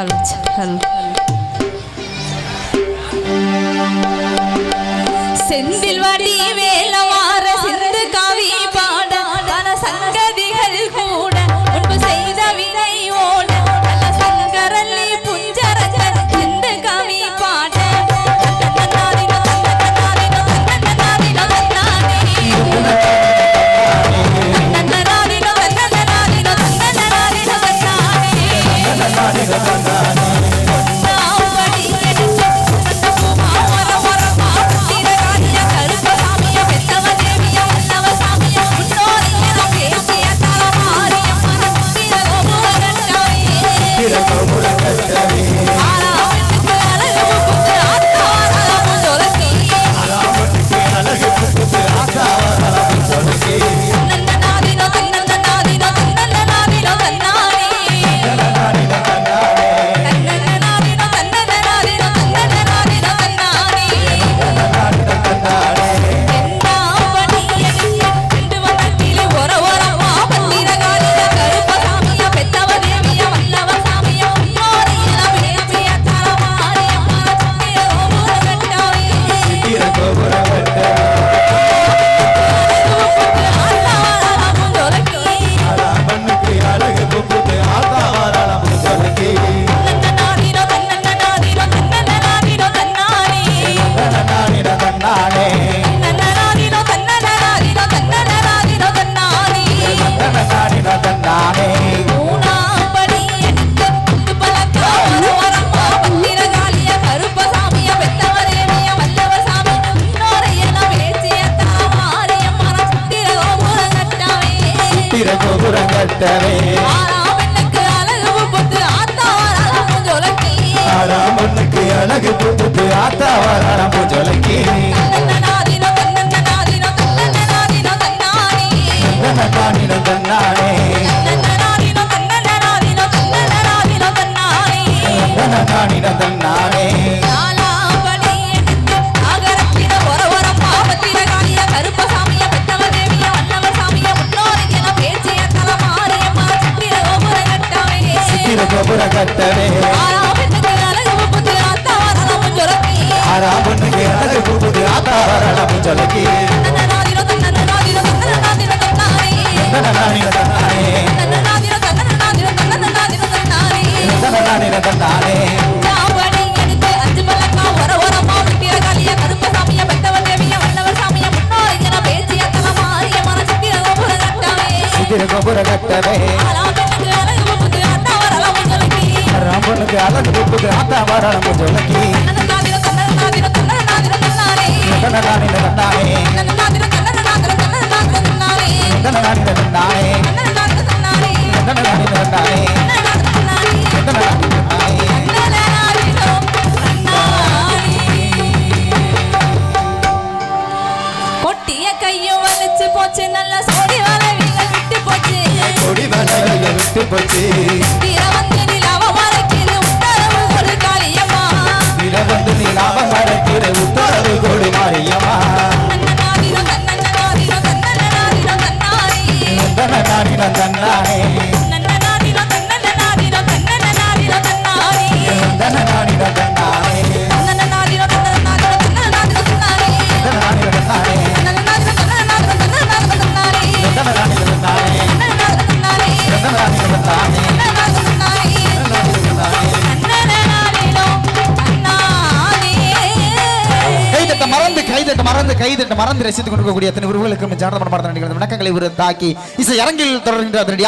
help, help, help. Senthil வடி வேலவார சிந்து கவி பாட பல சங்கதிகள் கூட முன்பு செய்த வினை ஓட பல சங்கரல்லி புஞ்சரங்க சிந்து கவி பாட கட்டவே ஆறாம் அழகு புத்து ஆத்தாவாரா கோபுர கட்டவே ஆறா பொண்ணுக்கு அழகு புது ஆத்தா வரலாம் சொல்லக்கி கோபுர கட்டவே அழகு அழகு கூப்புது ஆத்தா வரான முஜலக்கி நந்தனானே நந்தனானே தன்னானே மறந்து கைதட்டு மறந்து கைதட்டு மறந்து ரசித்துக் கொண்டிருக்கக்கூடிய அத்தனை உறவுகளுக்கு ஜானதமான மறந்து நடிகர்கள் வணக்கங்களை ஒரு தாக்கி இசை அரங்கில் தொடர்கின்ற அதனுடைய